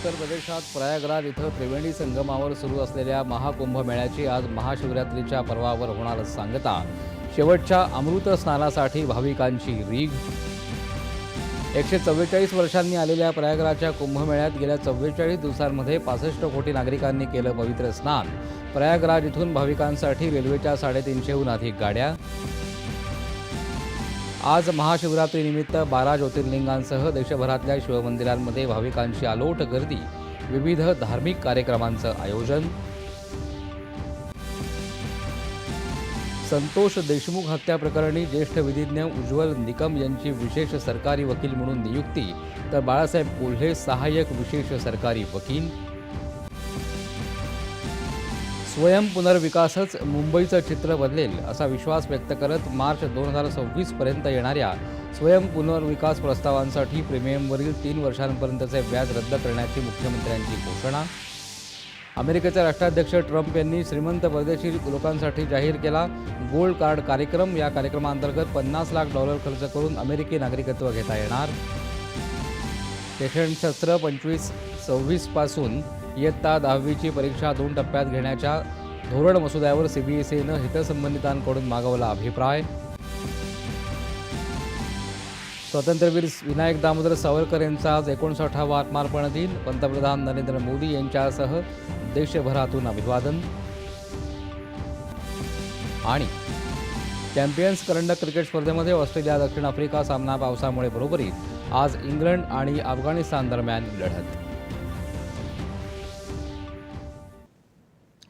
उत्तर प्रदेशात प्रयागराज इथं त्रिवेणी संगमावर सुरू असलेल्या महाकुंभमेळ्याची आज महाशिवरात्रीच्या पर्वावर होणार सांगता. शेवटच्या अमृत स्नानासाठी भाविकांची रीग एकशे चव्वेचाळीस वर्षांनी आलेल्या प्रयागराजच्या कुंभमेळ्यात गेल्या चव्वेचाळीस दिवसांमध्ये पासष्ट कोटी नागरिकांनी केलं पवित्र स्नान. प्रयागराज इथून भाविकांसाठी रेल्वेच्या साडेतीनशेहून अधिक गाड्या. आज महाशिवरात्रीनिमित्त बारा ज्योतिर्लिंगांसह देशभरातल्या शिवमंदिरांमध्ये भाविकांची आलोट गर्दी. विविध धार्मिक कार्यक्रमांचं आयोजन. संतोष देशमुख हत्या प्रकरणी ज्येष्ठ विधिज्ञ उज्ज्वल निकम यांची विशेष सरकारी वकील म्हणून नियुक्ती. तर बाळासाहेब कोल्हे सहाय्यक विशेष सरकारी वकील. स्वयं पुनर्विकासच मुंबईचं चित्र बदलेल असा विश्वास व्यक्त करत मार्च दोन हजार सव्वीस पर्यंत येणाऱ्या स्वयं पुनर्विकास प्रस्तावांसाठी प्रीमियमवरील तीन वर्षांपर्यंतचे व्याज रद्द करण्याची मुख्यमंत्र्यांची घोषणा. अमेरिकेचे राष्ट्राध्यक्ष ट्रम्प यांनी श्रीमंत परदेशी लोकांसाठी जाहीर केला गोल्ड कार्ड कार्यक्रम. या कार्यक्रमाअंतर्गत पन्नास लाख डॉलर खर्च करून अमेरिकी नागरिकत्व घेता येणार. पेशंट सत्र पंचवीस सव्वीसपासून इयत्ता दहावीची परीक्षा दोन टप्प्यात घेण्याच्या धोरण मसुद्यावर सीबीएसईनं हितसंबंधितांकडून मागवला अभिप्राय. स्वातंत्र्यवीर विनायक दामोदर सावरकर यांचा आज एकोणसाठावा आत्मार्पण दिन. पंतप्रधान नरेंद्र मोदी यांच्यासह देशभरातून अभिवादन. आणि चॅम्पियन्स करंडक क्रिकेट स्पर्धेमध्ये ऑस्ट्रेलिया दक्षिण आफ्रिका सामना पावसामुळे बरोबरीत आज इंग्लंड आणि अफगाणिस्तान दरम्यान लढत.